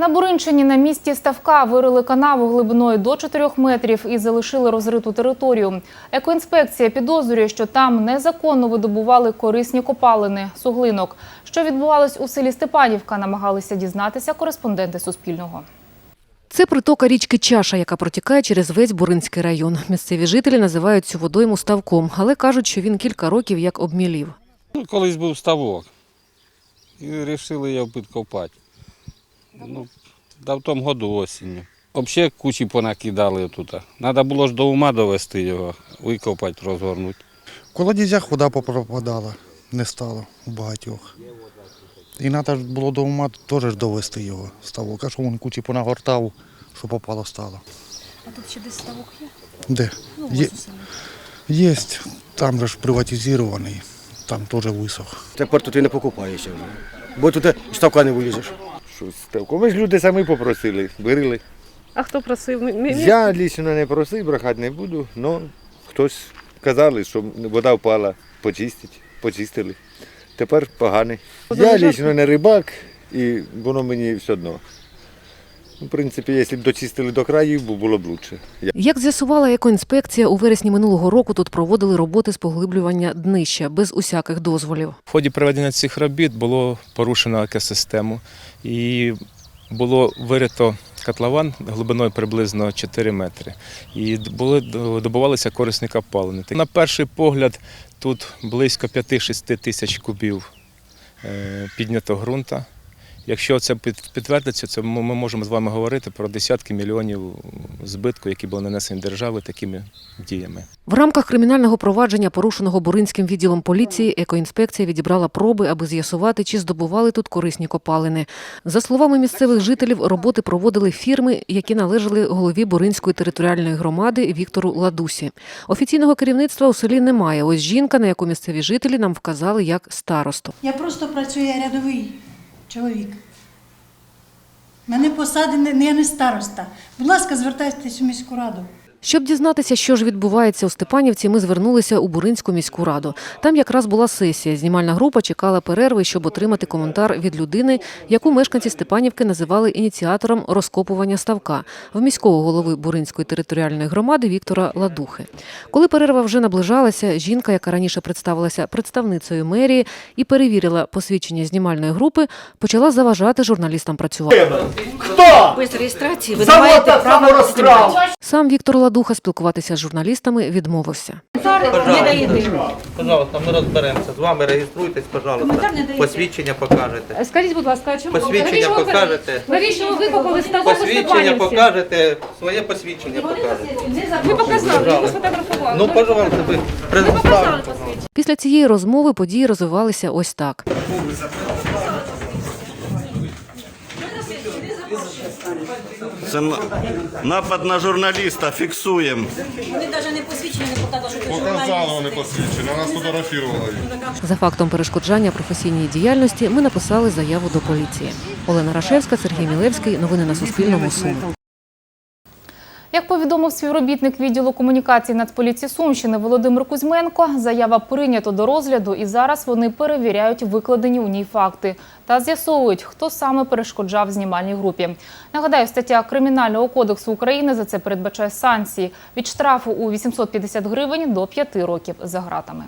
На Буринчині на місці ставка вирили канаву глибиною до 4 метрів і залишили розриту територію. Екоінспекція підозрює, що там незаконно видобували корисні копалини, суглинок. Що відбувалось у селі Степанівка, намагалися дізнатися кореспонденти Суспільного. Це притока річки Чаша, яка протікає через весь Буринський район. Місцеві жителі називають цю водойму ставком, але кажуть, що він кілька років як обмілів. Ну, колись був ставок. І вирішили його підкопати. Ну, да в тому году осінню. Взагалі кучі понакидали тут. Треба було ж до ума довести його, викопати, розгорнути. В колодязях вода попропадала, не стало у багатьох. І треба було до ума теж довести його ставок. А що він кучі понагортав, що попало стало. А тут ще десь ставок є? Де? Ну, Є, є, там же ж приватизований, там теж висох. Тепер тут і не покупаєшся вже. Бо тут ставка не вилізеш. Що ставку? Ми ж люди самі попросили, вирили. А хто просив? Мі- мі- Я лічно не просив, брехати не буду, але хтось казали, що вода впала, почистить, почистили. Тепер поганий. Я лічно не рибак і воно мені все одно. В принципі, якщо б дочистили до краю, було б краще. Як з'ясувала екоінспекція, у вересні минулого року тут проводили роботи з поглиблювання днища без усяких дозволів. В ході проведення цих робіт було порушено екосистему і було вирито котлован глибиною приблизно 4 метри. І були добувалися корисні копалини. На перший погляд тут близько 5-6 тисяч кубів е, піднято ґрунта. Якщо це під- підтвердиться, це ми ми можемо з вами говорити про десятки мільйонів збитку, які були нанесені держави такими діями. В рамках кримінального провадження, порушеного Буринським відділом поліції, екоінспекція відібрала проби, аби з'ясувати, чи здобували тут корисні копалини. За словами місцевих жителів, роботи проводили фірми, які належали голові Буринської територіальної громади Віктору Ладусі. Офіційного керівництва у селі немає. Ось жінка, на яку місцеві жителі нам вказали як старосту. Я просто працюю я рядовий чоловік. Мене посади я не староста. Будь ласка, звертайтеся у міську раду. Щоб дізнатися, що ж відбувається у Степанівці, ми звернулися у Буринську міську раду. Там якраз була сесія. Знімальна група чекала перерви, щоб отримати коментар від людини, яку мешканці Степанівки називали ініціатором розкопування ставка в міського голови Буринської територіальної громади Віктора Ладухи. Коли перерва вже наближалася, жінка, яка раніше представилася представницею мерії і перевірила посвідчення знімальної групи, почала заважати журналістам працювати. Без реєстрації ви маєте знімати. Сам Віктор Ладуха спілкуватися з журналістами відмовився. Не даєте. Пожалуйста, ми розберемося. З вами реєструйтесь, пожалуйста. Не. Посвідчення покажете. Скажіть, будь ласка, а чому Посвідчення покажете. Навіщо ви викопали ставок Посвідчення покажете, своє посвідчення покажете. Ви показали, ви сфотографували. Ну, пожалуйста, ви предоставте. Після цієї розмови події розвивалися ось так. Це напад на журналіста, фіксуємо. Вони навіть не посвідчені, не показали, що це Показали вони посвідчення, нас фотографували. За фактом перешкоджання професійній діяльності ми написали заяву до поліції. Олена Рашевська, Сергій Мілевський. Новини на Суспільному. Суми. Як повідомив співробітник відділу комунікації Нацполіції Сумщини Володимир Кузьменко, заява прийнято до розгляду і зараз вони перевіряють викладені у ній факти та з'ясовують, хто саме перешкоджав знімальній групі. Нагадаю, стаття Кримінального кодексу України за це передбачає санкції від штрафу у 850 гривень до 5 років за ґратами.